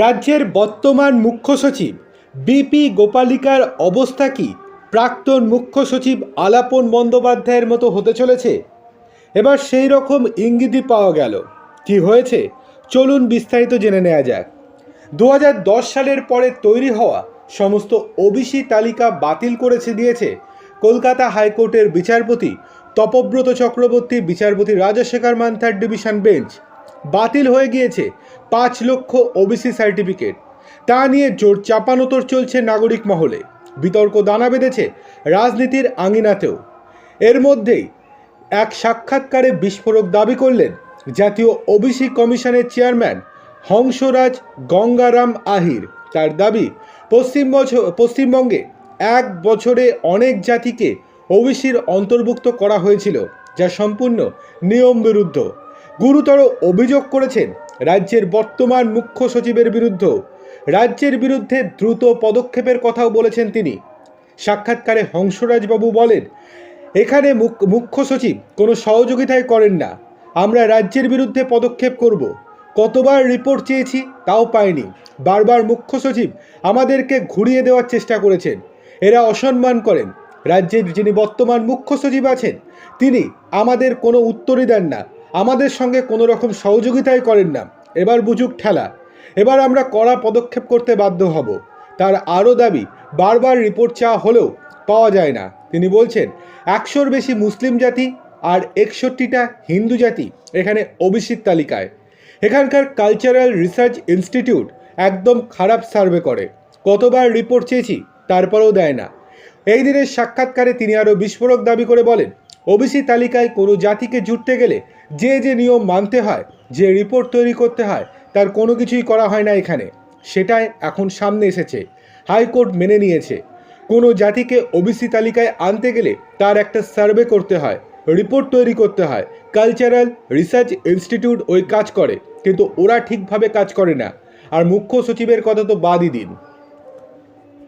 রাজ্যের বর্তমান মুখ্য সচিব বিপি গোপালিকার অবস্থা কি? প্রাক্তন মুখ্য সচিব আলাপন বন্দ্যোপাধ্যায়ের মতো হতে চলেছে? এবার সেই রকম ইঙ্গিতই পাওয়া গেল। কি হয়েছে? চলুন বিস্তারিত জেনে নেওয়া যাক। দু হাজার দশ সালের পরে তৈরি হওয়া সমস্ত ওবিসি তালিকা বাতিল করেছে দিয়েছে কলকাতা হাইকোর্টের বিচারপতি তপব্রত চক্রবর্তী, বিচারপতি রাজশেখর মান্থার ডিভিশন বেঞ্চ। বাতিল হয়ে গিয়েছে পাঁচ লক্ষ ওবিসি সার্টিফিকেট। তা নিয়ে জোর চাপানোতর চলছে নাগরিক মহলে। বিতর্ক দানা বেঁধেছে রাজনীতির আঙিনাতেও। এর মধ্যেই এক সাক্ষাৎকারে বিস্ফোরক দাবি করলেন জাতীয় ওবিসি কমিশনের চেয়ারম্যান হংসরাজ গঙ্গারাম আহির। তার দাবি, পশ্চিম পশ্চিমবঙ্গে এক বছরে অনেক জাতিকে ওবিসির অন্তর্ভুক্ত করা হয়েছিল, যা সম্পূর্ণ নিয়ম বিরুদ্ধ গুরুতর অভিযোগ করেছেন রাজ্যের বর্তমান মুখ্য সচিবের বিরুদ্ধেও রাজ্যের বিরুদ্ধে দ্রুত পদক্ষেপের কথাও বলেছেন তিনি। সাক্ষাৎকারে হংসরাজবাবু বলেন, এখানে মুখ- মুখ্য সচিব কোনো সহযোগিতাই করেন না। আমরা রাজ্যের বিরুদ্ধে পদক্ষেপ করব। কতবার রিপোর্ট চেয়েছি তাও পাইনি। বারবার মুখ্য সচিব আমাদেরকে ঘুরিয়ে দেওয়ার চেষ্টা করেছেন। এরা অসম্মান করেন। রাজ্যের যিনি বর্তমান মুখ্য সচিব আছেন, তিনি আমাদের কোনো উত্তরই দেন না। আমাদের সঙ্গে কোনো রকম সহযোগিতাই করেন না। এবার বুঝুক ঠেলা। এবার আমরা কড়া পদক্ষেপ করতে বাধ্য হব। তার আরও দাবি, বারবার রিপোর্ট চাওয়া হলেও পাওয়া যায় না। তিনি বলছেন, একশোর বেশি মুসলিম জাতি আর একষট্টিটা হিন্দু জাতি এখানে ওবিসির তালিকায়। এখানকার কালচারাল রিসার্চ ইনস্টিটিউট একদম খারাপ সার্ভে করে। কতবার রিপোর্ট চেয়েছি, তারপরেও দেয় না। এই দিনের সাক্ষাৎকারে তিনি আরও বিস্ফোরক দাবি করে বলেন ওবিসি তালিকায় কোনো জাতিকে জুটতে গেলে যে যে নিয়ম মানতে হয়, যে রিপোর্ট তৈরি করতে হয়, তার কোনো কিছুই করা হয় না এখানে। সেটাই এখন সামনে এসেছে, হাইকোর্ট মেনে নিয়েছে। কোনো জাতিকে ওবিসি তালিকায় আনতে গেলে তার একটা সার্ভে করতে হয়, রিপোর্ট তৈরি করতে হয়। কালচারাল রিসার্চ ইনস্টিটিউট ওই কাজ করে, কিন্তু ওরা ঠিকভাবে কাজ করে না। আর মুখ্য সচিবের কথা তো বাদই দিন।